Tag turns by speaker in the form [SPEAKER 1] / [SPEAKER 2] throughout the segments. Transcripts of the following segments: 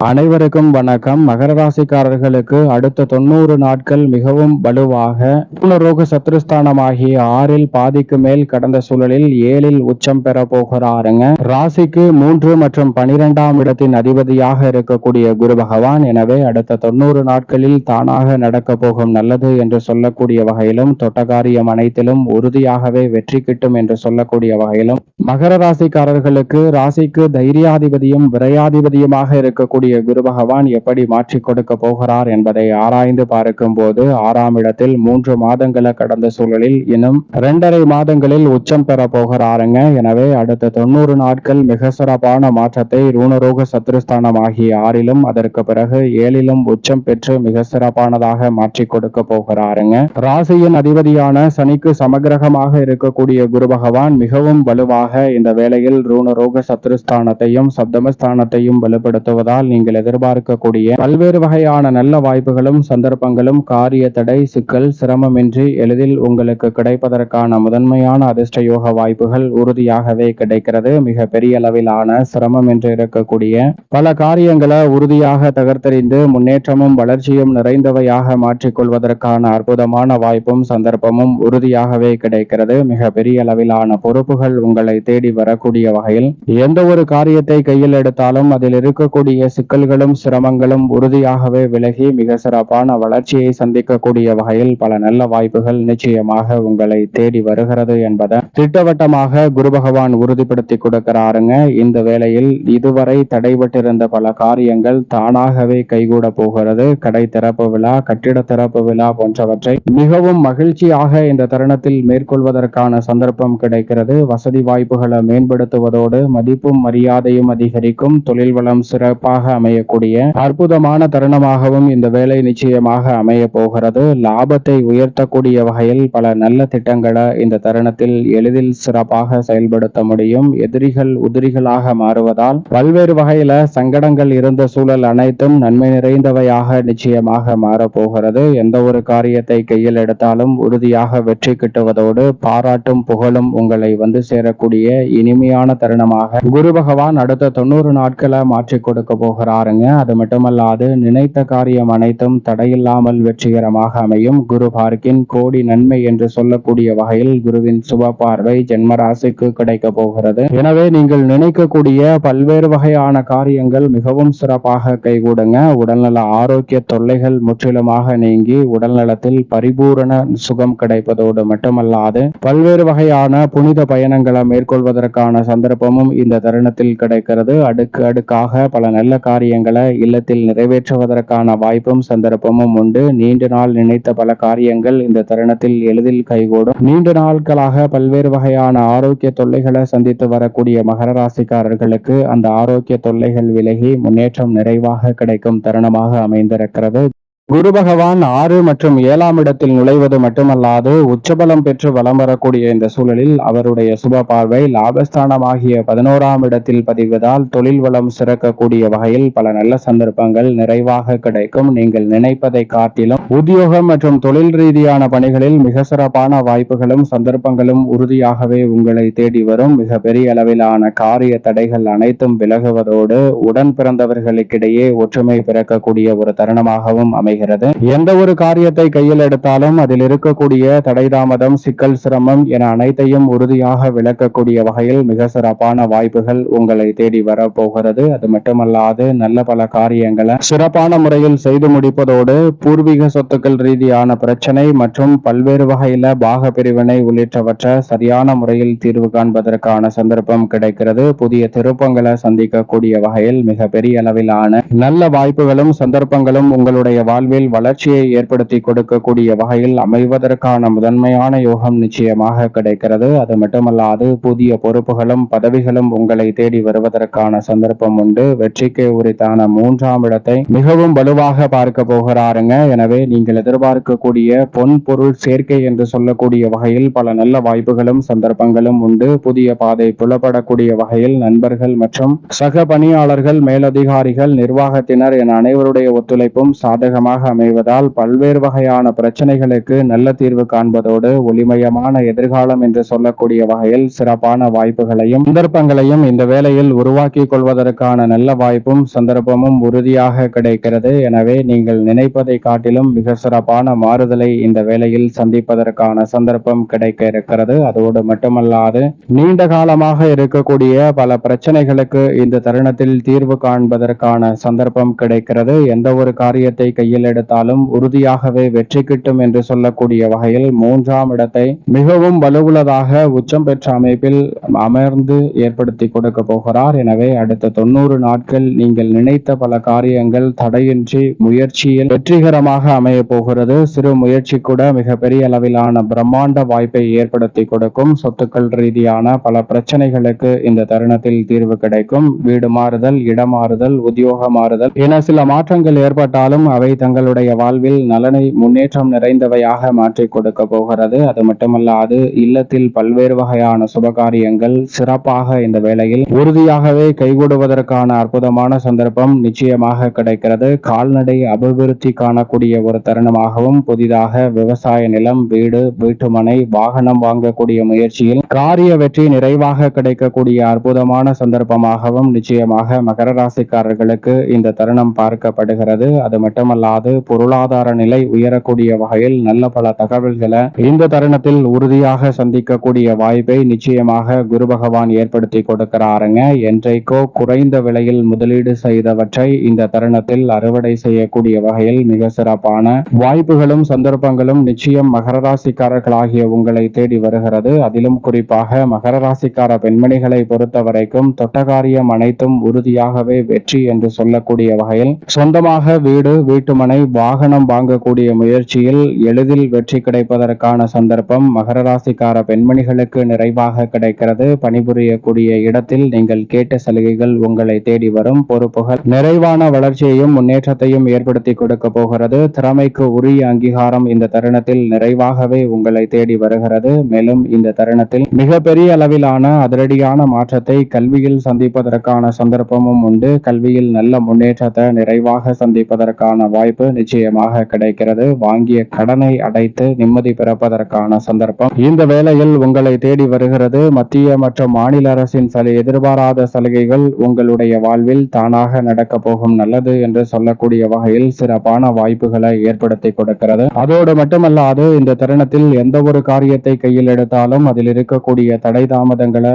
[SPEAKER 1] அனைவருக்கும் வணக்கம். மகர ராசிக்காரர்களுக்கு அடுத்த தொண்ணூறு நாட்கள் மிகவும் வலுவாக பூர்ணரோக சத்ருஸ்தானமாகிய ஆறில் பாதிக்கு மேல் கடந்த சூழலில் ஏழில் உச்சம் பெற போகிறாருங்க. ராசிக்கு மூன்று மற்றும் பனிரெண்டாம் இடத்தின் அதிபதியாக இருக்கக்கூடிய குரு பகவான் எனவே அடுத்த தொண்ணூறு நாட்களில் தானாக நடக்க போகும் நல்லது என்று சொல்லக்கூடிய வகையிலும் தொட்டகாரியம் அனைத்திலும் உறுதியாகவே வெற்றி கிட்டும் என்று சொல்லக்கூடிய வகையிலும் மகர ராசிக்காரர்களுக்கு ராசிக்கு தைரியாதிபதியும் விரையாதிபதியுமாக இருக்கக்கூடிய குரு பகவான் எப்படி மாற்றி கொடுக்க போகிறார் என்பதை ஆராய்ந்து பார்க்கும் போது ஆறாம் இடத்தில் மூன்று மாதங்களை கடந்த சூழலில் இன்னும் இரண்டரை மாதங்களில் உச்சம் பெற போகிறாருங்க. எனவே அடுத்த தொண்ணூறு நாட்கள் மிக சிறப்பான மாற்றத்தை ரூணரோக சத்ருஸ்தானம் ஆகிய ஆறிலும் அதற்கு பிறகு ஏழிலும் உச்சம் பெற்று மிக சிறப்பானதாக மாற்றி கொடுக்க போகிறாருங்க. ராசியின் அதிபதியான சனிக்கு சமகிரகமாக இருக்கக்கூடிய குரு பகவான் மிகவும் வலுவாக இந்த வேளையில் ரூணரோக சத்ருஸ்தானத்தையும் சப்தமஸ்தானத்தையும் வலுப்படுத்துவதால் நீங்கள் எதிர்பார்க்கக்கூடிய பல்வேறு வகையான நல்ல வாய்ப்புகளும் சந்தர்ப்பங்களும் காரிய தடை சிக்கல் சிரமமின்றி எளிதில் உங்களுக்கு கிடைப்பதற்கான முதன்மையான அதிர்ஷ்ட யோக வாய்ப்புகள் உறுதியாகவே கிடைக்கிறது. மிக பெரிய அளவிலான சிரமம் என்று இருக்கக்கூடிய பல காரியங்களை உறுதியாக தகர்த்தறிந்து முன்னேற்றமும் வளர்ச்சியும் நிறைந்தவையாக மாற்றிக்கொள்வதற்கான அற்புதமான வாய்ப்பும் சந்தர்ப்பமும் உறுதியாகவே கிடைக்கிறது. மிக பெரிய அளவிலான பொறுப்புகள் உங்களை தேடி வரக்கூடிய வகையில் எந்த ஒரு காரியத்தை கையில் எடுத்தாலும் அதில் இருக்கக்கூடிய சிக்கல்களும் சிரமங்களும் உறுதியாகவே விலகி மிக சிறப்பான வளர்ச்சியை சந்திக்கக்கூடிய வகையில் பல நல்ல வாய்ப்புகள் நிச்சயமாக உங்களை தேடி வருகிறது என்பதை திட்டவட்டமாக குரு பகவான் உறுதிப்படுத்தி கொடுக்கிறாருங்க. இந்த வேளையில் இதுவரை தடைபட்டிருந்த பல காரியங்கள் தானாகவே கைகூட போகிறது. கடை திறப்பு விழா கட்டிட திறப்பு விழா போன்றவற்றை மிகவும் மகிழ்ச்சியாக இந்த தருணத்தில் மேற்கொள்வதற்கான சந்தர்ப்பம் கிடைக்கிறது. வசதி வாய்ப்புகளை மேம்படுத்துவதோடு மதிப்பும் மரியாதையும் அதிகரிக்கும். தொழில் வளம் சிறப்பாக அமையக்கூடிய அற்புதமான தருணமாகவும் இந்த வேலை நிச்சயமாக அமைய போகிறது. லாபத்தை உயர்த்தக்கூடிய வகையில் பல நல்ல திட்டங்களை இந்த தருணத்தில் எளிதில் சிறப்பாக செயல்படுத்த முடியும். எதிரிகள் உதிரிகளாக மாறுவதால் பல்வேறு வகையில சங்கடங்கள் இருந்த சூழல் அனைத்தும் நன்மை நிறைந்தவையாக நிச்சயமாக மாறப்போகிறது எந்த ஒரு காரியத்தை கையில் எடுத்தாலும் உறுதியாக வெற்றி கிட்டுவதோடு பாராட்டும் புகழும் உங்களை வந்து சேரக்கூடிய இனிமையான தருணமாக குரு பகவான் அடுத்த தொண்ணூறு நாட்களை மாற்றி கொடுக்க போகிறாருங்க அது மட்டுமல்லாது நினைத்த காரியம் அனைத்தும் தடையில்லாமல் வெற்றிகரமாக அமையும். குரு பார்க்கின் கோடி நன்மை என்று சொல்லக்கூடிய வகையில் குருவின் சுப பார்வை ஜென்மராசிக்கு கிடைக்க போகிறது. எனவே நீங்கள் நினைக்கக்கூடிய பல்வேறு வகையான காரியங்கள் மிகவும் சிறப்பாக கைகூடுங்க. உடல்நல ஆரோக்கிய தொல்லைகள் முற்றிலுமாக நீங்கி உடல்நலத்தில் பரிபூரண சுகம் கிடைப்பதோடு மட்டுமல்லாது பல்வேறு வகையான புனித பயணங்களை மேற்கொள்வதற்கான சந்தர்ப்பமும் இந்த தருணத்தில் கிடைக்கிறது. அடுக்கு அடுக்காக பல நல்ல காரியங்களை இல்லத்தில் நிறைவேற்றுவதற்கான வாய்ப்பும் சந்தர்ப்பமும் உண்டு. நீண்ட நாள் நினைத்த பல காரியங்கள் இந்த தருணத்தில் எளிதில் கைகூடும். நீண்ட நாட்களாக பல்வேறு வகையான ஆரோக்கிய தொல்லைகளை சந்தித்து வரக்கூடிய மகர ராசிக்காரர்களுக்கு அந்த ஆரோக்கிய தொல்லைகள் விலகி முன்னேற்றம் நிறைவாக கிடைக்கும் தருணமாக அமைந்திருக்கிறது. குரு பகவான் ஆறு மற்றும் ஏழாம் இடத்தில் நுழைவது மட்டுமல்லாது உச்சபலம் பெற்று வலம் வரக்கூடிய இந்த சூழலில் அவருடைய சுப பார்வை லாபஸ்தானமாகிய பதினோராம் இடத்தில் பதிவதால் தொழில் வளம் சிறக்கக்கூடிய வகையில் பல நல்ல சந்தர்ப்பங்கள் நிறைவாக கிடைக்கும். நீங்கள் நினைப்பதை காட்டிலும் உத்தியோகம் மற்றும் தொழில் ரீதியான பணிகளில் மிக சிறப்பான வாய்ப்புகளும் சந்தர்ப்பங்களும் உறுதியாகவே உங்களை தேடி வரும். மிக பெரிய அளவிலான காரிய தடைகள் அனைத்தும் விலகுவதோடு உடன் பிறந்தவர்களுக்கிடையே ஒற்றுமை பிறக்கக்கூடிய ஒரு தருணமாகவும் அமை அமைகிறது எந்த ஒரு காரியத்தை கையில் எடுத்தாலும் அதில் இருக்கக்கூடிய தடை தாமதம் சிக்கல் சிரமம் என அனைத்தையும் உறுதியாக விளக்கக்கூடிய வகையில் மிக சிறப்பான வாய்ப்புகள் உங்களை தேடி வரப்போகிறது. அது மட்டுமல்லாது நல்ல பல காரியங்களை சிறப்பான முறையில் செய்து முடிப்பதோடு பூர்வீக சொத்துக்கள் ரீதியான பிரச்சனை மற்றும் பல்வேறு வகையில பாக பிரிவினை உள்ளிட்டவற்றை சரியான முறையில் தீர்வு காண்பதற்கான சந்தர்ப்பம் கிடைக்கிறது. புதிய திருப்பங்களை சந்திக்கக்கூடிய வகையில் மிக பெரிய அளவிலான நல்ல வாய்ப்புகளும் சந்தர்ப்பங்களும் உங்களுடைய வாழ் வாழ்வில் வளர்ச்சியை ஏற்படுத்தி கொடுக்கக்கூடிய வகையில் அமைவதற்கான முதன்மையான யோகம் நிச்சயமாக கிடைக்கிறது. அது மட்டுமல்லாது புதிய பொறுப்புகளும் பதவிகளும் உங்களை தேடி வருவதற்கான சந்தர்ப்பம் உண்டு. வெற்றிக்கு உரித்தான மூன்றாம் இடத்தை மிகவும் வலுவாக பார்க்க போகிறாருங்க. எனவே நீங்கள் எதிர்பார்க்கக்கூடிய பொன் பொருள் சேர்க்கை என்று சொல்லக்கூடிய வகையில் பல நல்ல வாய்ப்புகளும் சந்தர்ப்பங்களும் உண்டு. புதிய பாதை புலப்படக்கூடிய வகையில் நண்பர்கள் மற்றும் சக பணியாளர்கள் மேலதிகாரிகள் நிர்வாகத்தினர் என அனைவருடைய ஒத்துழைப்பும் சாதகமாக அமைவதால் பல்வேறு வகையான பிரச்சனைகளுக்கு நல்ல தீர்வு காண்பதோடு ஒளிமயமான எதிர்காலம் என்று சொல்லக்கூடிய வகையில் சிறப்பான வாய்ப்புகளையும் சந்தர்ப்பங்களையும் இந்த வேளையில் உருவாக்கிக் கொள்வதற்கான நல்ல வாய்ப்பும் சந்தர்ப்பமும் உறுதியாக கிடைக்கிறது. எனவே நீங்கள் நினைப்பதை காட்டிலும் மிக சிறப்பான மாறுதலை இந்த வேளையில் சந்திப்பதற்கான சந்தர்ப்பம் கிடைக்க இருக்கிறது. அதோடு மட்டுமல்லாது நீண்ட காலமாக இருக்கக்கூடிய பல பிரச்சனைகளுக்கு இந்த தருணத்தில் தீர்வு காண்பதற்கான சந்தர்ப்பம் கிடைக்கிறது. எந்த ஒரு காரியத்தை கையில் எடுத்தாலும் உறுதியாகவே வெற்றி கிட்டும் என்று சொல்லக்கூடிய வகையில் மூன்றாம் இடத்தை மிகவும் வலுவுள்ளதாக உச்சம் பெற்ற அமைப்பில் அமர்ந்து ஏற்படுத்தி கொடுக்க போகிறார். எனவே அடுத்த தொண்ணூறு நாட்கள் நீங்கள் நினைத்த பல காரியங்கள் தடையின்றி முயற்சியில் வெற்றிகரமாக அமைய போகிறது. சிறு முயற்சி கூட மிகப்பெரிய அளவிலான பிரம்மாண்ட வாய்ப்பை ஏற்படுத்தி கொடுக்கும். சொத்துக்கள் ரீதியான பல பிரச்சனைகளுக்கு இந்த தருணத்தில் தீர்வு கிடைக்கும். வீடு மாறுதல் இடம் மாறுதல் உத்தியோக மாறுதல் என சில மாற்றங்கள் ஏற்பட்டாலும் அவை தங்கள் தங்களுடைய வாழ்வில் நலனை முன்னேற்றம் நிறைந்தவையாக மாற்றிக் கொடுக்க போகிறது. அது மட்டுமல்லாது இல்லத்தில் பல்வேறு வகையான சுபகாரியங்கள் சிறப்பாக இந்த வேளையில் உறுதியாகவே கைகூடுவதற்கான அற்புதமான சந்தர்ப்பம் நிச்சயமாக கிடைக்கிறது. கால்நடை அபிவிருத்தி காணக்கூடிய ஒரு தருணமாகவும் புதிதாக விவசாய நிலம் வீடு வீட்டுமனை வாகனம் வாங்கக்கூடிய முயற்சியில் காரிய வெற்றி நிறைவாக கிடைக்கக்கூடிய அற்புதமான சந்தர்ப்பமாகவும் நிச்சயமாக மகர ராசிக்காரர்களுக்கு இந்த தருணம் பார்க்கப்படுகிறது. அது மட்டுமல்லாது பொருளாதார நிலை உயரக்கூடிய வகையில் நல்ல பல தகவல்களை இந்த தருணத்தில் உறுதியாக சந்திக்கக்கூடிய வாய்ப்பை நிச்சயமாக குரு பகவான் ஏற்படுத்தி கொடுக்கிறாருங்க. என்றைக்கோ குறைந்த விலையில் முதலீடு செய்தவற்றை இந்த தருணத்தில் அறுவடை செய்யக்கூடிய வகையில் மிக சிறப்பான வாய்ப்புகளும் சந்தர்ப்பங்களும் நிச்சயம் மகர ராசிக்காரர்களாகிய உங்களை தேடி வருகிறது. அதிலும் குறிப்பாக மகர ராசிக்கார பெண்மணிகளை பொறுத்த வரைக்கும் தொட்டகாரியம் அனைத்தும் உறுதியாகவே வெற்றி என்று சொல்லக்கூடிய வகையில் சொந்தமாக வீடு வீட்டுமனை வாகனம் வாங்கக்கூடிய முயற்சியில் எளிதில் வெற்றி கிடைப்பதற்கான சந்தர்ப்பம் மகர ராசிக்கார பெண்மணிகளுக்கு நிறைவாக கிடைக்கிறது. பணிபுரியக்கூடிய இடத்தில் நீங்கள் கேட்ட சலுகைகள் உங்களை தேடி வரும். பொறுப்புகள் நிறைவான வளர்ச்சியையும் முன்னேற்றத்தையும் ஏற்படுத்தி கொடுக்க போகிறது. திறமைக்கு உரிய அங்கீகாரம் இந்த தருணத்தில் நிறைவாகவே உங்களை தேடி வருகிறது. மேலும் இந்த தருணத்தில் மிகப்பெரிய அளவிலான அதிரடியான மாற்றத்தை கல்வியில் சந்திப்பதற்கான சந்தர்ப்பமும் உண்டு. கல்வியில் நல்ல முன்னேற்றத்தை நிறைவாக சந்திப்பதற்கான வாய்ப்பு நிச்சயமாக கிடைக்கிறது. வாங்கிய கடனை அடைத்து நிம்மதி பிறப்பதற்கான சந்தர்ப்பம். இந்த வேளையில் உங்களை தேடி வருகிறது மத்திய மற்றும் மாநில அரசின் சில எதிர்பாராத சலுகைகள் உங்களுடைய வாழ்வில் தானாக நடக்க போகும் நல்லது என்று சொல்லக்கூடிய வகையில் சிறப்பான வாய்ப்புகளை ஏற்படுத்தி கொடுக்கிறது. அதோடு மட்டுமல்லாது இந்த தருணத்தில் எந்த ஒரு காரியத்தை கையில் எடுத்தாலும் அதில் இருக்கக்கூடிய தடை தாமதங்களை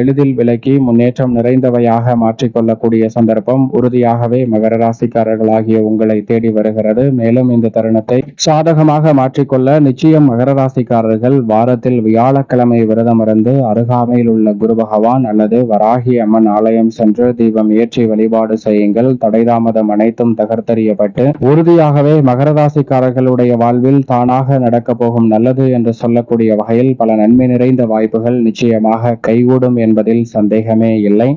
[SPEAKER 1] எளிதில் விலக்கி முன்னேற்றம் நிறைந்தவையாக மாற்றிக்கொள்ளக்கூடிய சந்தர்ப்பம் உறுதியாகவே மகர ராசிக்காரர்களாகிய உங்களை தேடி வருகிறது. மேலும் இந்த தருணத்தை சாதகமாக மாற்றிக்கொள்ள நிச்சயம் மகர ராசிக்காரர்கள் வாரத்தில் வியாழக்கிழமை விரதம் இருந்து அருகாமையில் உள்ள குரு பகவான் அல்லது வராகி அம்மன் ஆலயம் சென்று தீபம் ஏற்றி வழிபாடு செய்யுங்கள். தடைதாமதம் அனைத்தும் தகர்த்தறியப்பட்டு உறுதியாகவே மகர ராசிக்காரர்களுடைய வாழ்வில் தானாக நடக்க போகும் நல்லது என்று சொல்லக்கூடிய வகையில் பல நன்மை நிறைந்த வாய்ப்புகள் நிச்சயமாக கைகூடும் என்பதில் சந்தேகமே இல்லை.